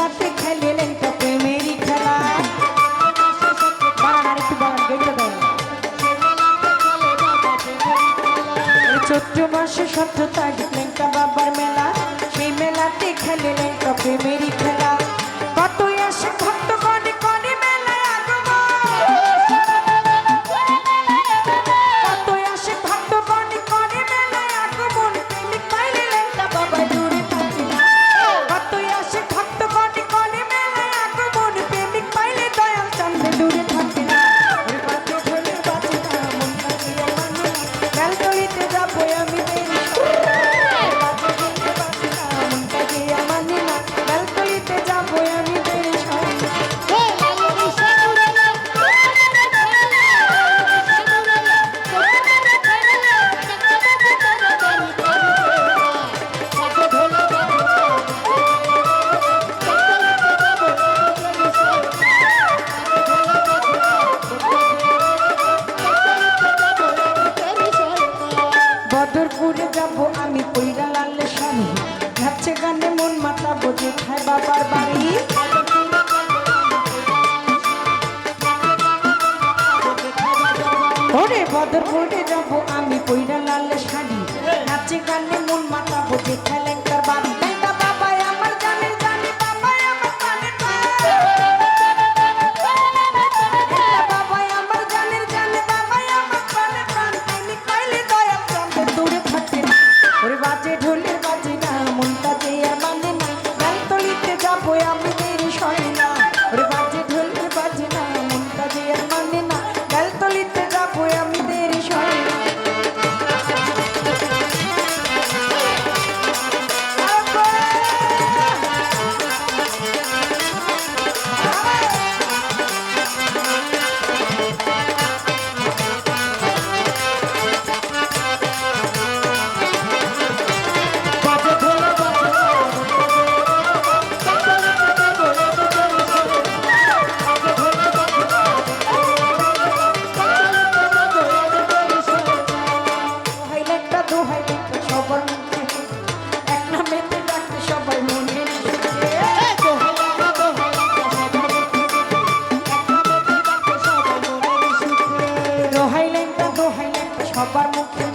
লাটে খেলেলেন তো প্রেমেরই খেলা। বাড়ান আরেকটু বাড়ান গেটটা দাঁড়ান চৈত্র মাসে সত্য তারিখ লেনটা বাবার মেলা। সেই মেলাতে খেলেলেন তো প্রেমেরই খেলা। মাধরপুরে যাব আমি কইরা লালে শাড়ি নাচে গানে মন মাথা বোঝে খায় বাবার বাড়ি। ওরে বদরপুরে যাব আমি কইরা লালে শাড়ি নাচে গানে মন সবার মুখে